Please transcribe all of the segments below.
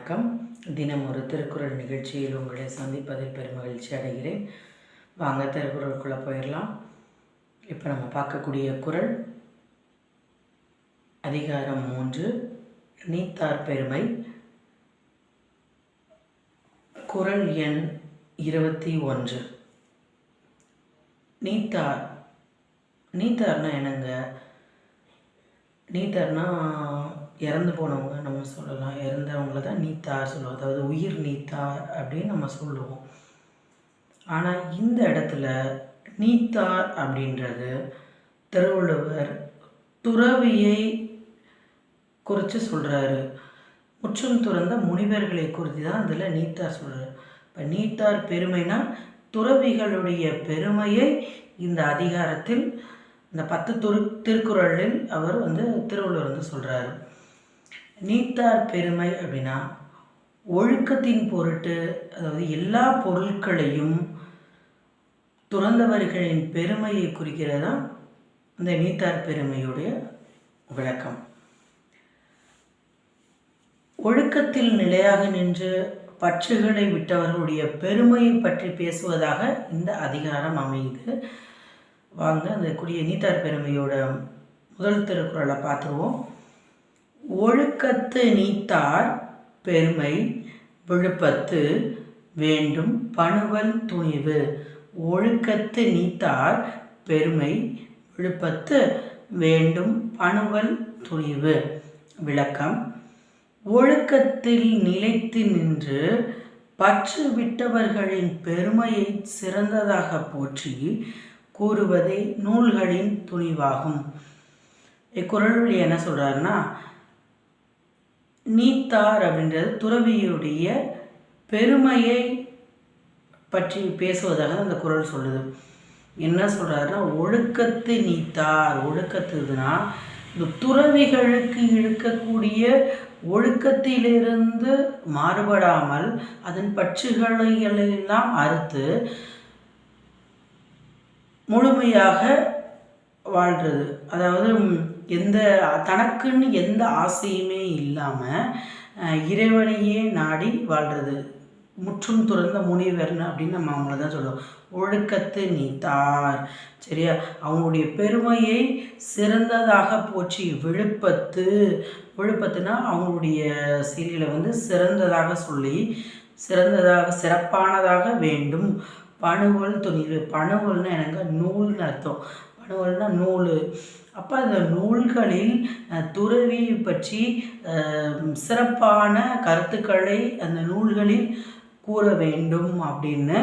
வணக்கம். தினம் ஒரு திருக்குறள் நிகழ்ச்சியில் உங்களை சந்திப்பதில் பெருமகிழ்ச்சி அடைகிறேன். வாங்க திருக்குறளுக்குள்ளே போயிடலாம். இப்போ நம்ம பார்க்கக்கூடிய குறள். அதிகாரம் மூன்று. நீத்தார் பெருமை. குறள் எண் இருபத்தி ஒன்று. நீத்தார். நீத்தார்னா என்னங்க? நீத்தார்னா இறந்து போனவங்க நம்ம சொல்லலாம். இறந்தவங்கள தான் நீத்தார் சொல்லுவோம் அதாவது உயிர் நீத்தார் அப்படின்னு நம்ம சொல்லுவோம். ஆனால் இந்த இடத்துல நீத்தார் அப்படின்றது திருவள்ளுவர் துறவியை குறித்து சொல்கிறாரு முற்றும் துறந்த முனிவர்களை குறித்து தான் அதில் நீத்தார் சொல்கிறார் இப்போ நீத்தார் பெருமைனா துறவிகளுடைய பெருமையை இந்த அதிகாரத்தில் இந்த பத்து துரு திருக்குறளில் அவர் வந்து திருவள்ளுவர் வந்து சொல்கிறாரு நீத்தார் பெருமை அப்படின்னா ஒழுக்கத்தின் பொருட்டு அதாவது எல்லா பொருட்களையும் துறந்தவர்களின் பெருமையை குறிக்கிறது தான் இந்த நீத்தார் பெருமையுடைய விளக்கம். ஒழுக்கத்தில் நிலையாக நின்று பற்றுகளை விட்டவர்களுடைய பெருமையை பற்றி பேசுவதாக இந்த அதிகாரம் அமையுது வாங்க அந்த கூடிய நீத்தார் பெருமையோட முதல் திருக்குறளை பார்த்துருவோம். ஒழுக்கத்து நீத்தார் பெருமை விழுப்பத்து வேண்டும் பணுவல் துணிவு. ஒழுக்கத்து நீத்தார் பெருமை விழுப்பத்து வேண்டும் பணுவல் துணிவு. விளக்கம். ஒழுக்கத்தில் நிலைத்து நின்று பற்று விட்டவர்களின் பெருமையை சிறந்ததாக போற்றி கூறுவதே நூல்களின் துணிவாகும். இக்குரல் என்ன சொல்கிறாருன்னா நீத்தார் அப்படின்றது துறவியுடைய பெருமையை பற்றி பேசுவதாக அந்த குரல் சொல்லுது. என்ன சொல்கிறாருன்னா ஒழுக்கத்து நீத்தார். ஒழுக்கத்துதுன்னா இந்த துறவிகளுக்கு இருக்கக்கூடிய ஒழுக்கத்திலிருந்து மாறுபடாமல் அதன் பற்றுகளையெல்லாம் அறுத்து முழுமையாக வாழ்கிறது அதாவது எந்த தனக்குன்னு எந்த ஆசையுமே இல்லாமல் இறைவனையே நாடி வாழ்கிறது முற்றும் துறந்த முனிவர்னு அப்படின்னு நம்ம அவங்கள தான் சொல்லுவோம். ஒழுக்கத்து நீத்தார். சரியா? அவங்களுடைய பெருமையை சிறந்ததாக போச்சு விழுப்பத்து விழுப்பத்துனா அவங்களுடைய செயல்களை வந்து சிறந்ததாக சொல்லி சிறந்ததாக சிறப்பானதாக வேண்டும். பணுவல் துணிவு பணுவல்னா எனக்கு நூல்னு அர்த்தம். பணுவல்னா நூல். அப்போ அந்த நூல்களில் துறவி பற்றி சிறப்பான கருத்துக்களை அந்த நூல்களில் கூற வேண்டும் அப்படின்னு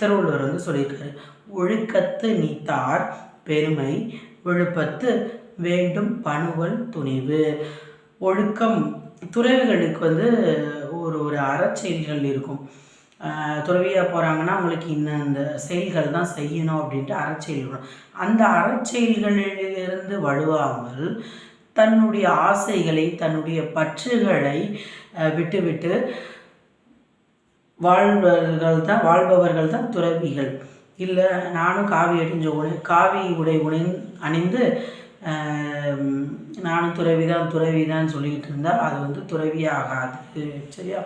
திருவள்ளுவர் வந்து சொல்லியிருக்காரு. ஒழுக்கத்து நீத்தார் பெருமை விழுப்பத்து வேண்டும் பணுவல் துணிவு. ஒழுக்கம் துறவிகளுக்கு வந்து ஒரு ஒரு அறச்செயல்கள் இருக்கும். துறவியாக போகிறாங்கன்னா அவங்களுக்கு இன்னும் அந்த செயல்கள் தான் செய்யணும் அப்படின்ட்டு அறச்செயல்கள் அந்த அறச்செயல்களிலிருந்து வழுவாமல் தன்னுடைய ஆசைகளை தன்னுடைய பற்றுகளை விட்டுவிட்டு வாழ்பவர்கள் தான் வாழ்பவர்கள் தான் துறவிகள். இல்லை நானும் காவி அடிஞ்ச உணை காவி உடை உணை அணிந்து நானும் துறவி தான் துறவி தான் சொல்லிக்கிட்டு இருந்தால் அது வந்து துறவி ஆகாது சரியா?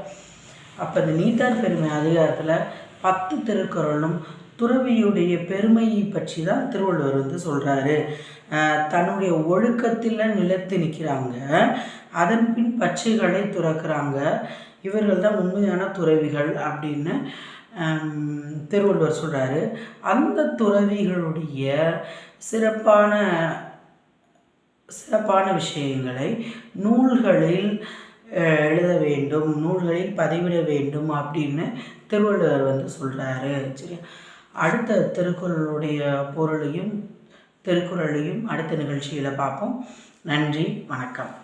அப்போ இந்த நீத்தார் பெருமை அதிகாரத்தில் பத்து திருக்குறளும் துறவியுடைய பெருமையை பற்றி தான் திருவள்ளுவர் வந்து சொல்கிறாரு தன்னுடைய ஒழுக்கத்தில் நிலத்து நிற்கிறாங்க அதன் பின் பச்சைகளை துறக்கிறாங்க. இவர்கள் தான் உண்மையான துறவிகள் அப்படின்னு திருவள்ளுவர் சொல்கிறாரு அந்த துறவிகளுடைய சிறப்பான சிறப்பான விஷயங்களை நூல்களில் எழுத வேண்டும் நூல்களில் பதிவிட வேண்டும் அப்படின்னு திருவள்ளுவர் வந்து சொல்கிறாரு சரியா அடுத்த திருக்குறளுடைய பொருளையும் திருக்குறளையும் அடுத்த நிகழ்ச்சியில் பார்ப்போம். நன்றி வணக்கம்.